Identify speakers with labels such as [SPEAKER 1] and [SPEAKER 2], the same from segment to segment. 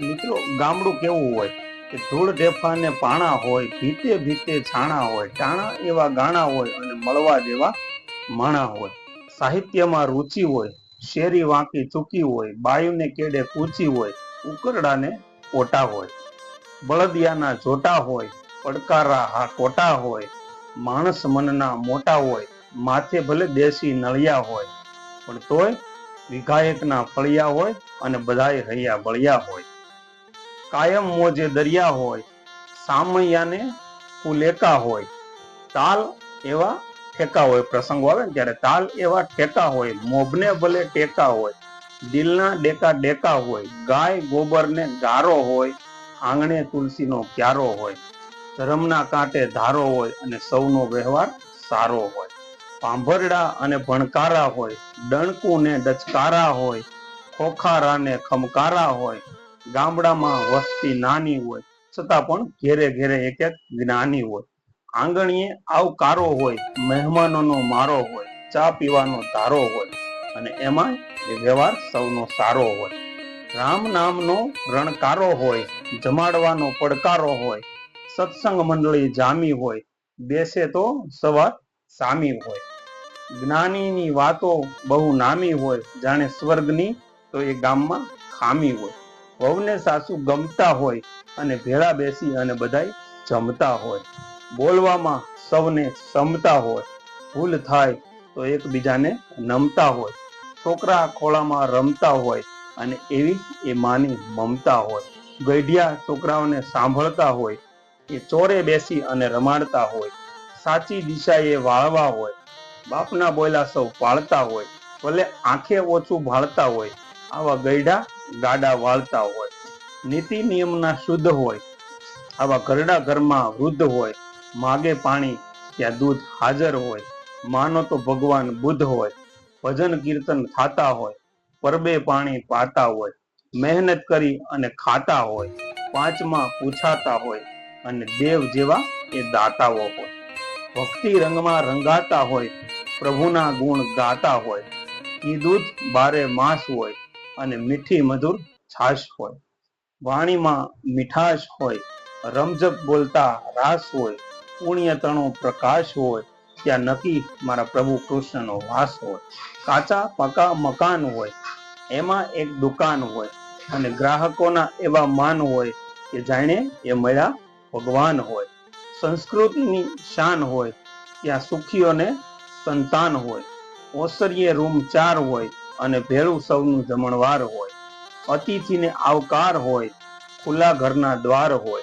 [SPEAKER 1] મિત્રો, ગામડું કેવું હોય કે ધૂળ ઢેફાને પાણા હોય, ભીતે ભીતે છાણા હોય, ટાણા એવા ગાણા હોય અને મળવા જેવા માણા હોય. સાહિત્યમાં રુચિ હોય, શેરી વાંકી ચૂકી હોય, બાયુને કેડે કૂચી હોય, ઉકરડાને ઓટા હોય. બળદિયાના જોટા હોય, પડકારા હા કોટા હોય, માણસ મનના મોટા હોય, માથે ભલે દેશી નળિયા હોય, પણ તોય વિઘાયકના ફળિયા હોય અને બધાય હૈયા બળિયા હોય. કાયમ મોજે દરિયા હોય, સામૈયાને કુલેકા હોય, તાલ એવા ઠેકા હોય. પ્રસંગો આવે ને ત્યારે તાલ એવા ઠેકા હોય, મોભને ભલે ટેકા હોય, દિલના ડેકા ડેકા હોય, ગાય ગોબરને ગારો હોય, આંગણે તુલસીનો ક્યારો હોય, ધર્મના કાંટે ધારો હોય અને સૌનો વ્યવહાર સારો હોય. પાંભરડા અને ભણકારા હોય ડણકું ને ડચકારા હોય ખોખારા ને ખમકારા હોય ગામડામાં વસ્તી નાની હોય, છતાં પણ ઘેરે ઘેરે એક એક જ્ઞાની હોય. આંગણીએ આવકારો હોય, મહેમાનોનો મારો હોય, ચા પીવાનો ધારો હોય, અને એમાં એ વ્યવહાર સૌનો સારો હોય. રામ નામનો રણકારો હોય, જમાડવાનો પડકારો હોય, સત્સંગ મંડળી જામી હોય, બેસે તો સવાર સામી હોય. જ્ઞાનીની વાતો બહુ નામી હોય, જાણે સ્વર્ગની તો એ ગામમાં ખામી હોય. વહુને સાસુ ગમતા હોય અને ભેળા બેસી અને બધાય જમતા હોય. બોલવામાં સૌને સમતા હોય. ભૂલ થાય તો એકબીજાને નમતા હોય. છોકરા ખોળામાં રમતા હોય અને એવી એ માની મમતા હોય. ગઢિયા છોકરાઓને સાંભળતા હોય. એ ચોરે બેસી અને રમાડતા હોય. સાચી દિશાએ વાળવા હોય. બાપના બોયલા સૌ પાળતા હોય. ભલે આંખે ઓછું ભાળતા હોય. આવા ગયડા ગાડા વાળતા હોય, નીતિ નિયમના શુદ્ધ હોય, આવા ઘરડા ઘરમાં વૃદ્ધ હોય, માગે પાણી, ત્યાં દૂધ હાજર હોય, માનો તો ભગવાન બુદ્ધ હોય, ભજન કીર્તન થાતા હોય, પરબે પાણી પાતા હોય, મહેનત કરી અને ખાતા હોય, પાંચમાં પૂછાતા હોય અને દેવ જેવા એ દાતાઓ હોય. ભક્તિ રંગમાં રંગાતા હોય, પ્રભુના ગુણ ગાતા હોય, ઈ દૂધ બારે માસ હોય અને મીઠી મધુર છાશ હોય. વાણીમાં મીઠાશ હોય રમઝપ બોલતા રાસ હોય, પુણ્ય પ્રકાશ હોય, ત્યાં નક્કી મારા પ્રભુ કૃષ્ણનો વાસ હોય. કાચા પાકા મકાન હોય, એમાં એક દુકાન હોય અને ગ્રાહકોના એવા માન હોય કે જાણે એ મળ્યા ભગવાન હોય. સંસ્કૃતિની શાન હોય, ત્યાં સુખીઓને સંતાન હોય. ઓસરીએ રૂમ ચાર હોય અને ભેળું સૌનું જમણવાર હોય. અતિથિને આવકાર હોય, ખુલ્લા ઘરના દ્વાર હોય,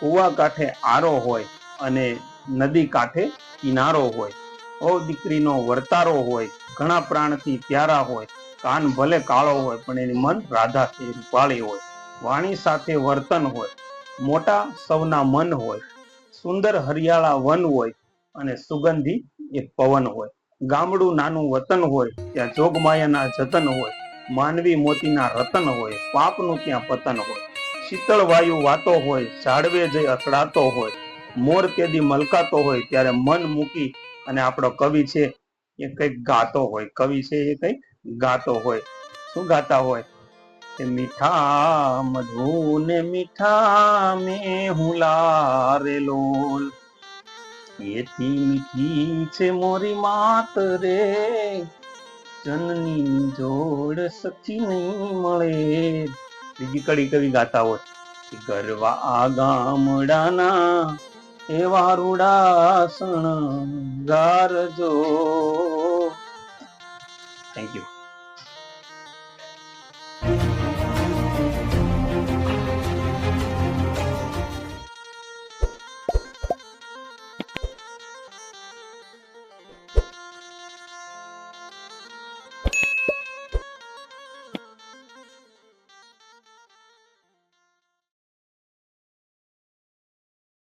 [SPEAKER 1] કુવા કાંઠે આરો હોય અને નદી કાંઠે કિનારો હોય. ઓ દીકરીનો વર્તારો હોય, ઘણા પ્રાણથી પ્યારા હોય, કાન ભલે કાળો હોય, પણ એની મન રાધાથી રૂપાળી હોય. વાણી સાથે વર્તન હોય, મોટા સૌના મન હોય. સુંદર હરિયાળા વન હોય અને સુગંધી એક પવન હોય. ગામડું નાનું વતન હોય, ત્યાં જોગમાયાના જતન હોય, માનવી મોતીના રતન હોય, પાપનું ત્યાં પતન હોય. શીતળ વાયુ વાતો હોય, ઝાડવે જઈ અથડાતો હોય, મોર કેદી મલકાતો હોય, ત્યારે મન મૂકી અને આપણો કવિ છે એ કંઈક ગાતો હોય. કવિ છે એ કંઈક ગાતો હોય. શું ગાતા હોય? કે મીઠા મધુ ને મીઠા મેં હું લારે લોલ મોરી માત રે. જનની જોડ સચી નહીં મળે. બીજી કડી કવિ ગાતા હોય ગરવા આ ગામડાના એવા રૂડાસણ ગારજો થેન્ક યુ